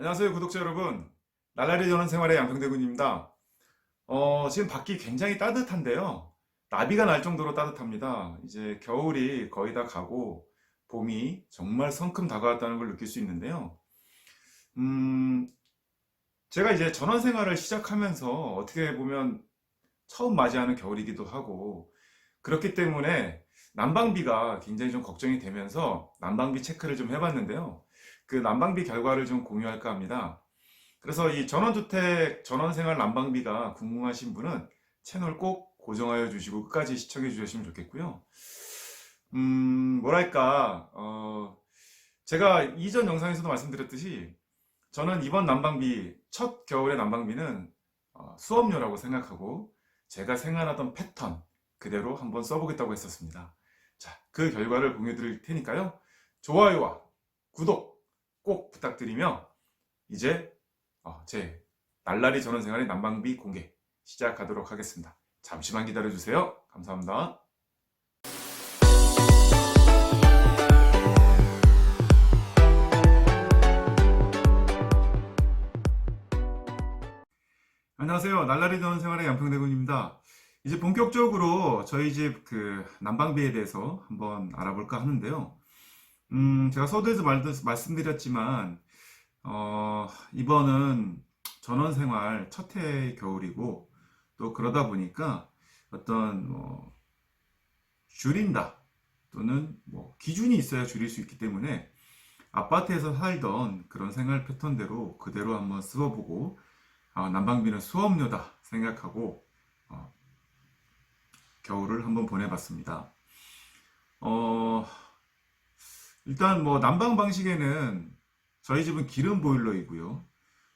안녕하세요 구독자 여러분. 날라리 전원 생활의 양평대군입니다. 어, 지금 밖이 굉장히 따뜻한데요. 나비가 날 정도로 따뜻합니다. 이제 겨울이 거의 다 가고 봄이 정말 성큼 다가왔다는 걸 느낄 수 있는데요. 음, 제가 이제 전원 생활을 시작하면서 어떻게 보면 처음 맞이하는 겨울이기도 하고 그렇기 때문에 난방비가 굉장히 좀 걱정이 되면서 난방비 체크를 좀 해봤는데요 그 난방비 결과를 좀 공유할까 합니다. 그래서 이 전원주택 전원생활 난방비가 궁금하신 분은 채널 꼭 고정하여 주시고 끝까지 시청해 주셨으면 좋겠고요. 음, 뭐랄까, 어, 제가 이전 영상에서도 말씀드렸듯이 저는 이번 난방비, 첫 겨울의 난방비는 어, 수업료라고 생각하고 제가 생활하던 패턴 그대로 한번 써보겠다고 했었습니다. 자, 그 결과를 공유 드릴 테니까요. 좋아요와 구독 꼭 부탁드리며 이제 어, 제 날라리 전원 생활의 난방비 공개 시작하도록 하겠습니다. 잠시만 기다려주세요. 감사합니다. 안녕하세요. 날라리 전원 생활의 양평대군입니다. 이제 본격적으로 저희 집 그 난방비에 대해서 한번 알아볼까 하는데요. 음, 제가 서두에서 말, 말씀드렸지만, 어, 이번은 전원 생활 첫 해의 겨울이고, 또 그러다 보니까 어떤, 뭐, 줄인다, 또는 뭐, 기준이 있어야 줄일 수 있기 때문에, 아파트에서 살던 그런 생활 패턴대로 그대로 한번 써보고, 아, 난방비는 수업료다 생각하고, 어, 겨울을 한번 보내봤습니다. 어, 일단 뭐 난방 방식에는 저희 집은 기름 보일러이고요.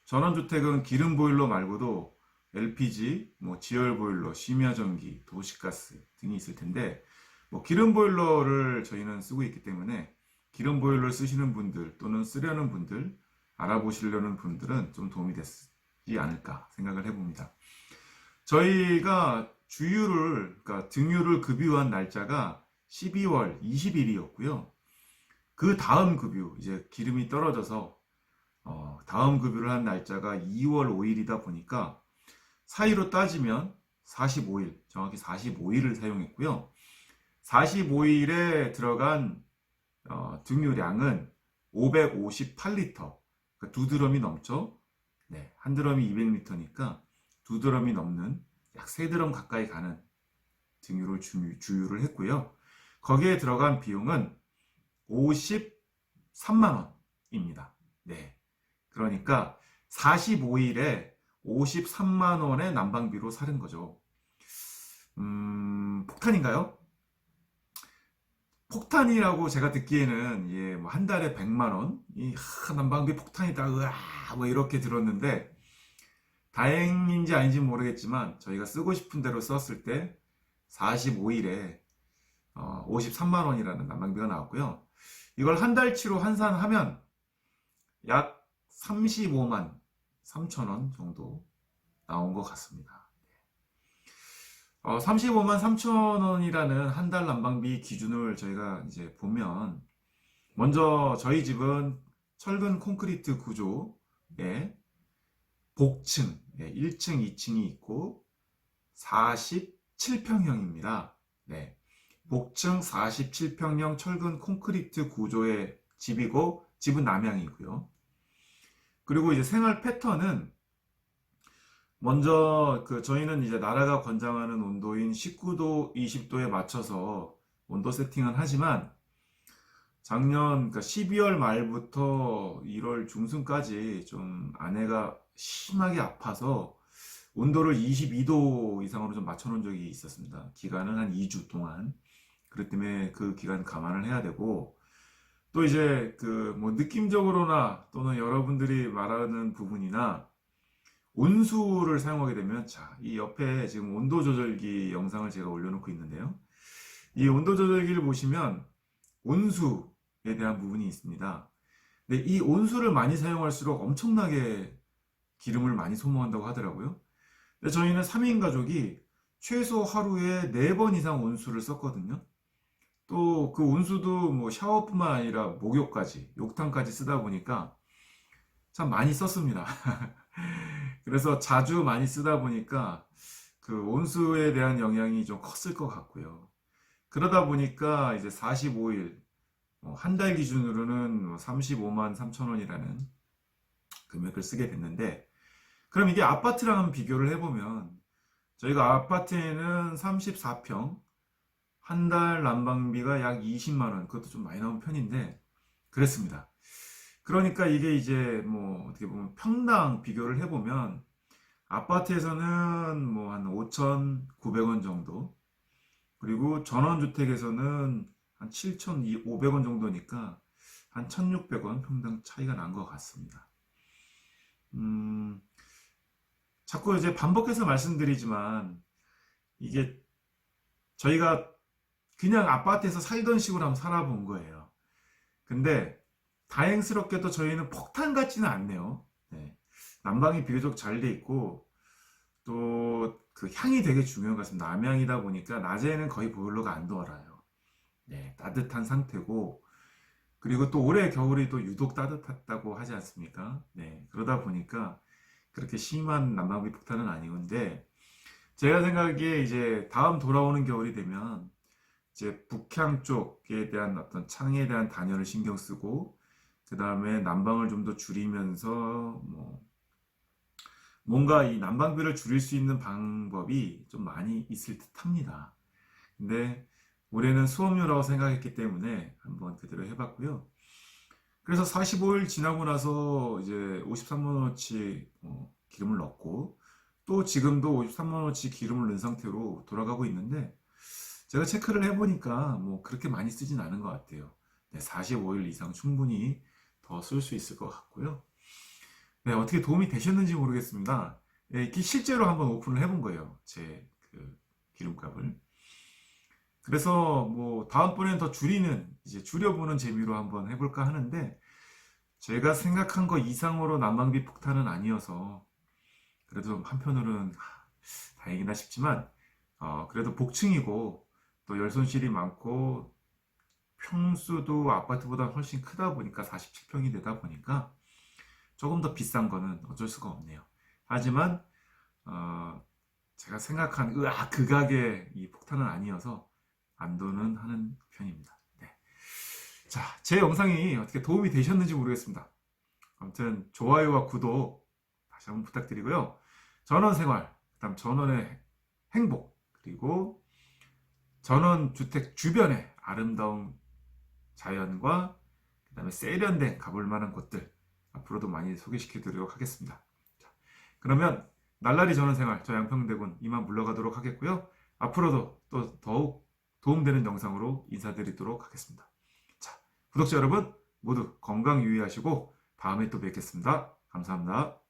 전원주택은 기름 보일러 말고도 LPG, 뭐 지열 보일러, 심야 전기, 도시가스 등이 있을 텐데 뭐 기름 보일러를 저희는 쓰고 있기 때문에 기름 보일러를 쓰시는 분들 또는 쓰려는 분들 알아보시려는 분들은 좀 도움이 됐지 않을까 생각을 해봅니다. 저희가 주유를 그러니까 등유를 급유한 날짜가 12월 20일이었고요. 그 다음 급유, 이제 기름이 떨어져서 어, 다음 급유를 한 날짜가 2월 5일이다 보니까 사이로 따지면 45일, 정확히 45일을 사용했고요. 45일에 들어간 어, 등유량은 558리터, 그러니까 두 드럼이 넘죠. 네, 한 드럼이 200리터니까 두 드럼이 넘는 약 세 드럼 가까이 가는 등유를 주유, 주유를 했고요. 거기에 들어간 비용은 53만 원입니다. 네. 그러니까 45일에 53만 원의 난방비로 사는 거죠. 음, 폭탄인가요? 폭탄이라고 제가 듣기에는 예, 뭐 한 달에 100만 원, 이 하, 난방비 폭탄이다, 으아, 뭐 이렇게 들었는데 다행인지 아닌지 모르겠지만 저희가 쓰고 싶은 대로 썼을 때 45일에 어, 53만 원이라는 난방비가 나왔고요. 이걸 한 달치로 환산하면 약 35만 3천 원 정도 나온 것 같습니다. 어, 35만 3천 원이라는 한 달 난방비 기준을 저희가 이제 보면 먼저 저희 집은 철근 콘크리트 구조에 복층 1층, 2층이 있고 47평형입니다. 네. 복층 47평형 철근 콘크리트 구조의 집이고 집은 남양이고요. 그리고 이제 생활 패턴은 먼저 그 저희는 이제 나라가 권장하는 온도인 19도, 20도에 맞춰서 온도 세팅은 하지만 작년 그러니까 12월 말부터 1월 중순까지 좀 아내가 심하게 아파서 온도를 22도 이상으로 좀 맞춰놓은 적이 있었습니다. 기간은 한 2주 동안. 그렇기 때문에 그 기간 감안을 해야 되고, 또 이제 그 뭐 느낌적으로나 또는 여러분들이 말하는 부분이나 온수를 사용하게 되면, 자, 이 옆에 지금 온도 조절기 영상을 제가 올려놓고 있는데요. 이 온도 조절기를 보시면 온수에 대한 부분이 있습니다. 근데 이 온수를 많이 사용할수록 엄청나게 기름을 많이 소모한다고 하더라고요. 근데 저희는 3인 가족이 최소 하루에 4번 이상 온수를 썼거든요. 또 그 온수도 뭐 샤워뿐만 아니라 목욕까지, 욕탕까지 쓰다 보니까 참 많이 썼습니다. 그래서 자주 많이 쓰다 보니까 그 온수에 대한 영향이 좀 컸을 것 같고요. 그러다 보니까 이제 45일, 한 달 기준으로는 35만 3천 원이라는 금액을 쓰게 됐는데, 그럼 이게 아파트랑 비교를 해보면, 저희가 아파트에는 34평, 한 달 난방비가 약 20만 원, 그것도 좀 많이 나온 편인데, 그랬습니다. 그러니까 이게 이제 뭐 어떻게 보면 평당 비교를 해보면 아파트에서는 뭐 한 5,900원 정도 그리고 전원주택에서는 한 7,500원 정도니까 한 1,600원 평당 차이가 난 것 같습니다. 음, 자꾸 이제 반복해서 말씀드리지만 이게 저희가 그냥 아파트에서 살던 식으로 한번 살아본 거예요. 근데 다행스럽게도 저희는 폭탄 같지는 않네요. 네. 난방이 비교적 잘 돼 있고 또 그 향이 되게 중요한 것 같습니다. 남향이다 보니까 낮에는 거의 보일러가 안 돌아요. 네, 따뜻한 상태고 그리고 또 올해 겨울이 또 유독 따뜻했다고 하지 않습니까? 네, 그러다 보니까 그렇게 심한 난방비 폭탄은 아니건데 제가 생각하기에 이제 다음 돌아오는 겨울이 되면 이제 북향 쪽에 대한 어떤 창에 대한 단열을 신경 쓰고 그 다음에 난방을 좀 더 줄이면서 뭐 뭔가 이 난방비를 줄일 수 있는 방법이 좀 많이 있을 듯 합니다. 근데 올해는 수업료라고 생각했기 때문에 한번 그대로 해봤고요. 그래서 45일 지나고 나서 이제 53만원어치 기름을 넣고 또 지금도 53만원어치 기름을 넣은 상태로 돌아가고 있는데 제가 체크를 해보니까 뭐 그렇게 많이 쓰진 않은 것 같아요. 네, 45일 이상 충분히 더 쓸 수 있을 것 같고요. 네, 어떻게 도움이 되셨는지 모르겠습니다. 네, 실제로 한번 오픈을 해본 거예요. 제 그 기름값을. 그래서 뭐 다음번에는 더 줄이는 이제 줄여보는 재미로 한번 해볼까 하는데 제가 생각한 거 이상으로 난방비 폭탄은 아니어서 그래도 한편으로는 하, 다행이다 싶지만 어, 그래도 복층이고 또 열손실이 많고 평수도 아파트보다 훨씬 크다 보니까 47평이 되다 보니까 조금 더 비싼 거는 어쩔 수가 없네요. 하지만 어, 제가 생각한 으아 극악의 이 폭탄은 아니어서 안도는 하는 편입니다. 네. 자, 제 영상이 어떻게 도움이 되셨는지 모르겠습니다. 아무튼 좋아요와 구독 다시 한번 부탁드리고요. 전원 생활, 그다음 전원의 행복, 그리고 전원주택 주변의 아름다운 자연과 그 다음에 세련된 가볼 만한 곳들 앞으로도 많이 소개시켜 드리도록 하겠습니다. 자, 그러면 날라리 전원생활 저 양평대군 이만 물러가도록 하겠고요. 앞으로도 또 더욱 도움되는 영상으로 인사드리도록 하겠습니다. 자, 구독자 여러분 모두 건강 유의하시고 다음에 또 뵙겠습니다. 감사합니다.